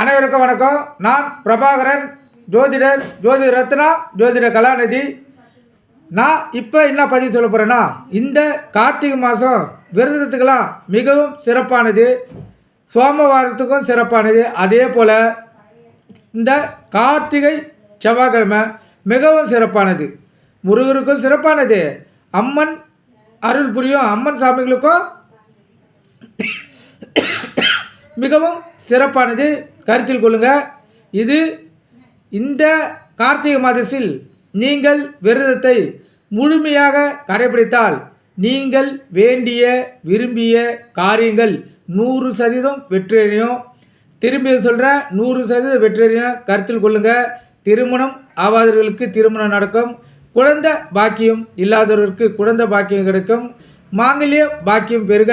அனைவருக்கும் வணக்கம். நான் பிரபாகரன் ஜோதிடர் ஜோதிட ரத்னா ஜோதிட கலாநிதி. நான் இப்போ என்ன பதிவு சொல்ல போகிறேன்னா இந்த கார்த்திகை மாதம் விரதத்துக்கெல்லாம் மிகவும் சிறப்பானது. சோமவாரத்துக்கும் சிறப்பானது. அதே போல் இந்த கார்த்திகை செவ்வாய்க்கிழமை மிகவும் சிறப்பானது. முருகருக்கும் சிறப்பானது. அம்மன் அருள் புரியும் அம்மன் சாமிகளுக்கும் மிகவும் சிறப்பானது. கருத்தில் கொள்ளுங்கள் இது இந்த கார்த்திகை மாதத்தில் நீங்கள் விரதத்தை முழுமையாக கடைபிடித்தால் நீங்கள் வேண்டிய விரும்பிய காரியங்கள் நூறு சதவீதம் வெற்றியடையும். திரும்பி சொல்கிறேன் நூறு சதவீதம் வெற்றியடையும். கருத்தில் கொள்ளுங்கள் திருமணம் ஆவாதவர்களுக்கு திருமணம் நடக்கும். குழந்தை பாக்கியம் இல்லாதவர்களுக்கு குழந்தை பாக்கியம் கிடைக்கும். மாங்கல்ய பாக்கியம் பெருக.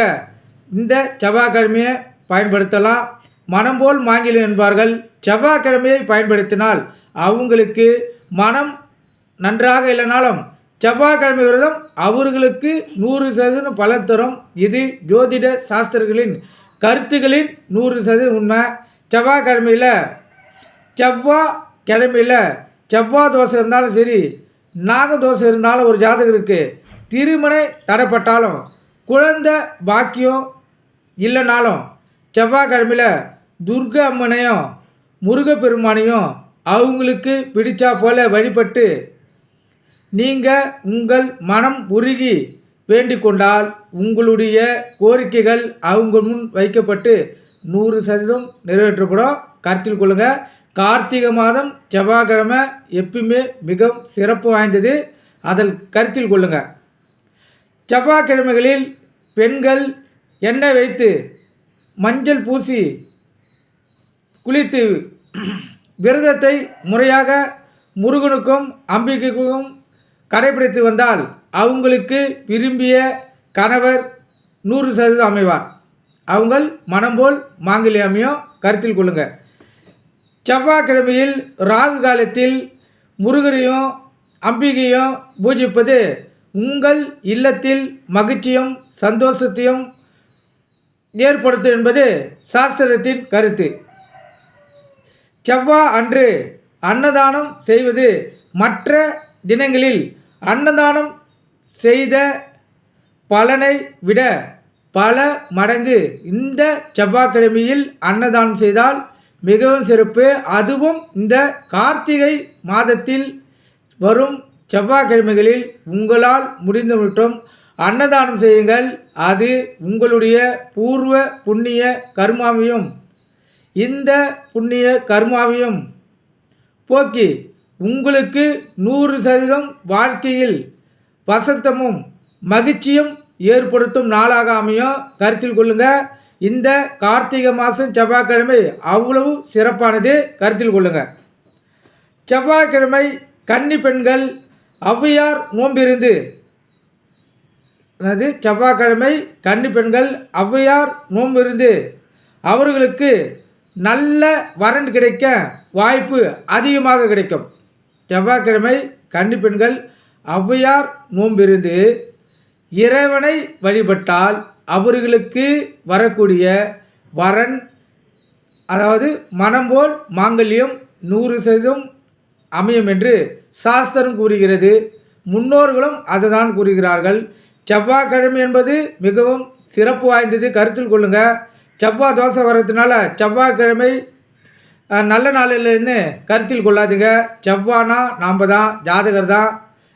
இந்த செவ்வாய்க்கிழமையை பயன்படுத்தலாம். மனம் போல் மாங்கிலம் என்பார்கள் செவ்வாய்க்கிழமையை பயன்படுத்தினால் அவங்களுக்கு மனம் நன்றாக இல்லைனாலும் செவ்வாய்க்கிழமை விரதம் அவர்களுக்கு நூறு சதவீதம் பலன் தரும். இது ஜோதிட சாஸ்திரங்களின் கருத்துகளின் நூறு சதவீதம் உண்மை. செவ்வாய்க்கிழமையில் செவ்வாய் கிழமையில் செவ்வாய் தோசை இருந்தாலும் சரி நாக தோசை இருந்தாலும் ஒரு ஜாதகருக்கு திருமணம் தடைப்பட்டாலும் குழந்தை பாக்கியம் இல்லைனாலும் செவ்வாய்க்கிழமையில் துர்கா அம்மனையும் முருகப்பெருமானையும் அவங்களுக்கு பிடிச்சா போல வழிபட்டு நீங்கள் உங்கள் மனம் உருகி வேண்டிக்கொண்டால் உங்களுடைய கோரிக்கைகள் அவங்க முன் வைக்கப்பட்டு நூறு சதவீதம் நிறைவேற்றப்படும். கருத்தில் கொள்ளுங்கள் கார்த்திகை மாதம் செவ்வாய்க்கிழமை எப்பயுமே மிகவும் சிறப்பு வாய்ந்தது. அதில் கருத்தில் கொள்ளுங்கள் செவ்வாய்க்கிழமைகளில் பெண்கள் எண்ணெய் வைத்து மஞ்சள் பூசி குளித்து விரதத்தை முறையாக முருகனுக்கும் அம்பிகைக்கும் கடைபிடித்து வந்தால் அவங்களுக்கு விரும்பிய கணவர் நூறு சதவீதம் அமைவார். அவங்கள் மனம் போல் மாங்கல்யம் அமையும் கருத்தில் கொள்ளுங்க. செவ்வாய்க்கிழமையில் ராகு காலத்தில் முருகரையும் அம்பிகையும் பூஜிப்பது உங்கள் இல்லத்தில் மகிழ்ச்சியும் சந்தோஷத்தையும் ஏற்படுத்தும் என்பது சாஸ்திரத்தின் கருத்து. செவ்வாய் அன்று அன்னதானம் செய்வது மற்ற தினங்களில் அன்னதானம் செய்த பலனை விட பல மடங்கு இந்த செவ்வாய்க்கிழமையில் அன்னதானம் செய்தால் மிகவும் சிறப்பு. அதுவும் இந்த கார்த்திகை மாதத்தில் வரும் செவ்வாய்க்கிழமைகளில் உங்களால் முடிந்துவிட்டும் அன்னதானம் செய்யுங்கள். அது உங்களுடைய பூர்வ புண்ணிய கர்மாவையும் இந்த புண்ணிய கர்மாவையும் போக்கி உங்களுக்கு நூறு சதவீதம் வாழ்க்கையில் வசந்தமும் மகிழ்ச்சியும் ஏற்படுத்தும் நாளாக அமையும் கருத்தில் கொள்ளுங்க. இந்த கார்த்திகை மாதம் செவ்வாய்க்கிழமை அவ்வளவு சிறப்பானது கருத்தில் கொள்ளுங்க. செவ்வாய்க்கிழமை கன்னி பெண்கள் ஔவையார் நோம்பிருந்து அதாவது செவ்வாய்க்கிழமை கன்னி பெண்கள் ஔவையார் நோம்பிருந்து அவர்களுக்கு நல்ல வரன் கிடைக்க வாய்ப்பு அதிகமாக கிடைக்கும். செவ்வாய்க்கிழமை கன்னி பெண்கள் ஔவையார் நோம்பிருந்து இறைவனை வழிபட்டால் அவர்களுக்கு வரக்கூடிய வரன் அதாவது மனம் போல் மாங்கல்யம் நூறு சதவீதம் அமையும் என்று சாஸ்திரம் கூறுகிறது. முன்னோர்களும் அதுதான் கூறுகிறார்கள். செவ்வாய்க்கிழமை என்பது மிகவும் சிறப்பு வாய்ந்தது. கருத்தில் கொள்ளுங்கள் செவ்வாய் தோசை வர்றதுனால செவ்வாய்க்கிழமை நல்ல நாளில்னு கருத்தில் கொள்ளாதீங்க. செவ்வானா நாம் தான் ஜாதகர் தான்.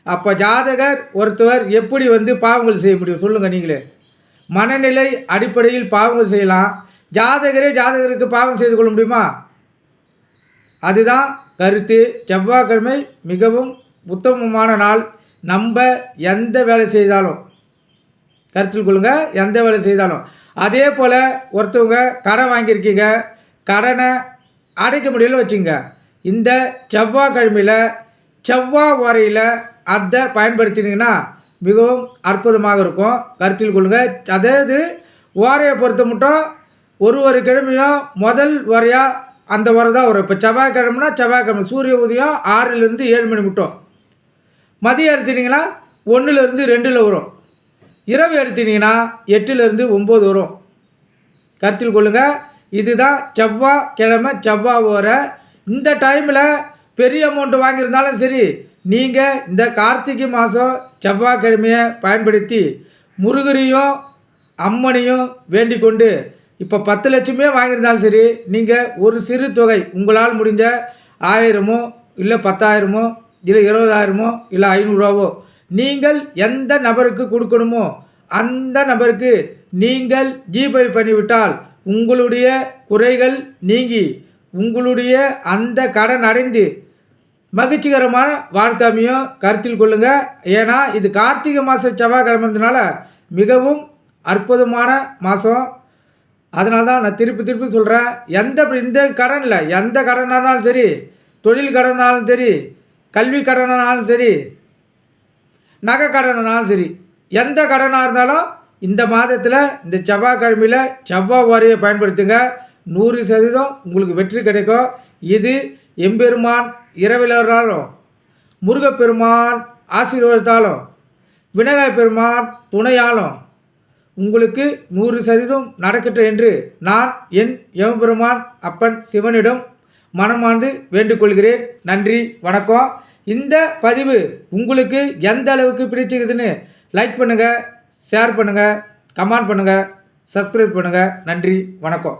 அப்போ ஜாதகர் ஒருத்தவர் எப்படி வந்து பாவங்கள் செய்ய முடியும் சொல்லுங்கள் நீங்களே. மனநிலை அடிப்படையில் பாவங்கள் செய்யலாம். ஜாதகரே ஜாதகருக்கு பாவம் செய்து கொள்ள முடியுமா? அதுதான் கருத்து. செவ்வாய்க்கிழமை மிகவும் உத்தமமான நாள். நம்ம எந்த வேலை செய்தாலும் கருத்தில் கொள்ளுங்கள் எந்த வேலை செய்தாலும். அதே போல் ஒருத்தவங்க கடன் வாங்கியிருக்கீங்க கடனை அடைக்க முடியல வச்சுங்க. இந்த செவ்வாய்க்கிழமையில் செவ்வாய் வரையில் அதை பயன்படுத்தினீங்கன்னா மிகவும் அற்புதமாக இருக்கும். கருத்தில் கொள்ளுங்க. அதாவது ஓரையை பொறுத்த மட்டும் ஒரு ஒரு கிழமையும் முதல் வரையாக அந்த வரை தான் வரும். இப்போ செவ்வாய்க்கிழமைனா செவ்வாய்க்கிழமை சூரிய உதயம் ஆறுலேருந்து ஏழு மணி மட்டும். மதியம் எடுத்துட்டிங்கன்னா ஒன்றுலேருந்து ரெண்டில் வரும். இரவு எடுத்தீங்கன்னா எட்டுலேருந்து ஒம்பது வரும். கருத்தில் கொள்ளுங்கள் இதுதான் செவ்வாய் கிழமை செவ்வாய் ஓர. இந்த டைமில் பெரிய அமௌண்ட் வாங்கியிருந்தாலும் சரி நீங்கள் இந்த கார்த்திகை மாதம் செவ்வாய்க்கிழமையை பயன்படுத்தி முருகரையும் அம்மனையும் வேண்டிக் கொண்டு இப்போ பத்து லட்சமே வாங்கியிருந்தாலும் சரி நீங்கள் ஒரு சிறு தொகை உங்களால் முடிஞ்ச ஆயிரமோ இல்லை பத்தாயிரமோ இல்லை இருபதாயிரமோ இல்லை ஐநூறுரூவாவோ நீங்கள் எந்த நபருக்கு கொடுக்கணுமோ அந்த நபருக்கு நீங்கள் ஜிபே பண்ணிவிட்டால் உங்களுடைய குறைகள் நீங்கி உங்களுடைய அந்த கடன் அடைந்து மகிழ்ச்சிகரமான வாழ்க்கைமையும் கருத்தில் கொள்ளுங்க. ஏன்னா இது கார்த்திகை மாத செவ்வாய்க்கிழமைனால மிகவும் அற்புதமான மாதம். அதனால தான் நான் திருப்பி திருப்பி சொல்கிறேன் எந்த இந்த கடன் இல்லை எந்த கடனாக இருந்தாலும் சரி தொழில் கடனாலும் சரி கல்வி கடனாலும் சரி நகை கடனாலும் சரி எந்த கடனாக இருந்தாலும் இந்த மாதத்தில் இந்த செவ்வாய்க்கிழமையில் செவ்வாய் வாரியை பயன்படுத்துங்க. நூறு சதவீதம் உங்களுக்கு வெற்றி கிடைக்கும். இது எம்பெருமான் இரவிலராலும் முருகப்பெருமான் ஆசீர்வாதத்தாலும் விநாயகர் பெருமான் துணையாலும் உங்களுக்கு நூறு சதவீதம் நடக்கட்டும் என்று நான் என் எம்பெருமான் அப்பன் சிவனிடம் மனமார்ந்து வேண்டுகொள்கிறேன். நன்றி வணக்கம். இந்த பதிவு உங்களுக்கு எந்த அளவுக்கு பிடிச்சிருக்குதுன்னு லைக் பண்ணுங்கள் ஷேர் பண்ணுங்கள் கமெண்ட் பண்ணுங்கள் சப்ஸ்கிரைப் பண்ணுங்கள் நன்றி வணக்கம்.